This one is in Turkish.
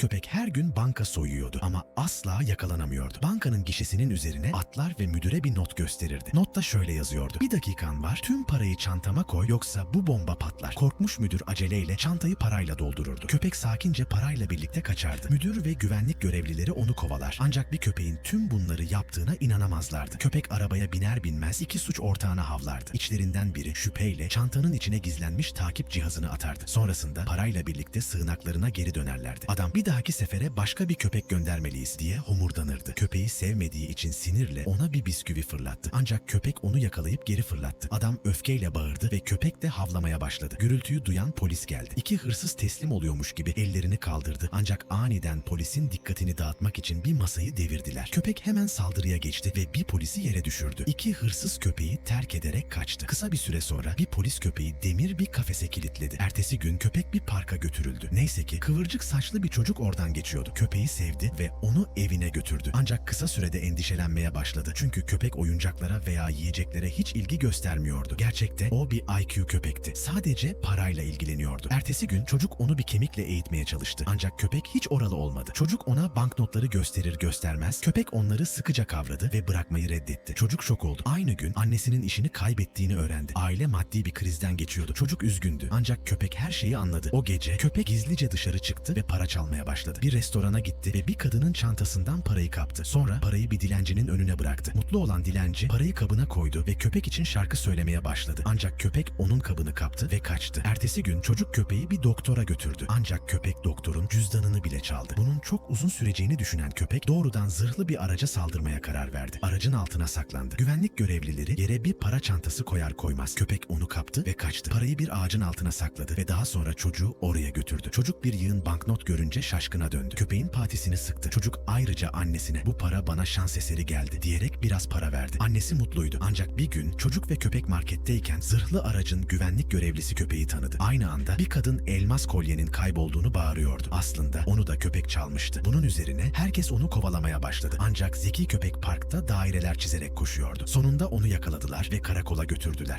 köpek her gün banka soyuyordu ama asla yakalanamıyordu. Bankanın gişesinin üzerine atlar ve müdüre bir not gösterirdi. Notta şöyle yazıyordu. Bir dakikan var, tüm parayı çantama koy yoksa bu bomba patlar. Korkmuş müdür aceleyle çantayı parayla doldururdu. Köpek sakince parayla birlikte kaçardı. Müdür ve güvenlik görevlileri onu kovalar. Ancak bir köpeğin tüm bunları yaptığına inanamazlardı. Köpek arabaya biner binmez iki suç ortağına havlardı. İçlerinden biri şüpheyle çantanın içine gizlenmiş takip cihazını atardı. Sonrasında parayla birlikte sığınaklarına geri dönerlerdi. Adam bir dahaki sefere başka bir köpek göndermeliyiz diye homurdanırdı. Köpeği sevmediği için sinirle ona bir bisküvi fırlattı. Ancak köpek onu yakalayıp geri fırlattı. Adam öfkeyle bağırdı ve köpek de havlamaya başladı. Gürültüyü duyan polis geldi. İki hırsız teslim oluyormuş gibi ellerini kaldırdı. Ancak aniden polisin dikkatini dağıtmak için bir masayı devirdiler. Köpek hemen saldırıya geçti ve bir polisi yere düşürdü. İki hırsız köpeği terk ederek kaçtı. Kısa bir süre sonra bir polis köpeği demir bir kafese kilitledi. Ertesi gün köpek bir parka götürüldü. Neyse ki kıvırcık saçlı bir çocuk oradan geçiyordu. Köpeği sevdi ve onu evine götürdü. Ancak kısa sürede endişelenmeye başladı. Çünkü köpek oyuncaklara veya yiyeceklere hiç ilgi göstermiyordu. Gerçekte o bir IQ köpekti. Sadece parayla ilgileniyordu. Ertesi gün çocuk onu bir kemikle eğitmeye çalıştı. Ancak köpek hiç oralı olmadı. Çocuk ona banknotları gösterir göstermez köpek onları sıkıca kavradı ve bırakmayı reddetti. Çocuk şok oldu. Aynı gün annesinin işini kaybettiğini öğrendi. Aile maddi bir krizden geçiyordu. Çocuk üzgündü. Ancak köpek her şeyi anladı. O gece köpek gizlice dışarı çıktı ve para çalmaya başladı. Bir restorana gitti ve bir kadının çantasından parayı kaptı. Sonra parayı bir dilencinin önüne bıraktı. Mutlu olan dilenci parayı kabına koydu ve köpek için şarkı söylemeye başladı. Ancak köpek onun kabını kaptı ve kaçtı. Ertesi gün çocuk köpeği bir doktora götürdü. Ancak köpek doktorun cüzdanını bile çaldı. Bunun çok uzun süreceğini düşünen köpek doğrudan zırhlı bir araca saldırmaya karar verdi. Aracın altına saklandı. Güvenlik görevlileri yere bir para çantası koyar koymaz. Köpek onu kaptı ve kaçtı. Parayı bir ağacın altına sakladı ve daha sonra çocuğu oraya götürdü. Çocuk bir yığın banknot görünce şaşkına döndü. Köpeğin patisini sıktı. Çocuk ayrıca annesine bu para bana şans eseri geldi diyerek biraz para verdi. Annesi mutluydu. Ancak bir gün çocuk ve köpek marketteyken zırhlı aracın güvenlik görevlisi köpeği tanıdı. Aynı anda bir kadın elmas kolyenin kaybolduğunu bağırıyordu. Aslında onu da köpek çalmıştı. Bunun üzerine herkes onu kovalamaya başladı. Ancak zeki köpek parkta daireler çizerek koşuyordu. Sonunda onu yakaladılar ve karakola götürdüler.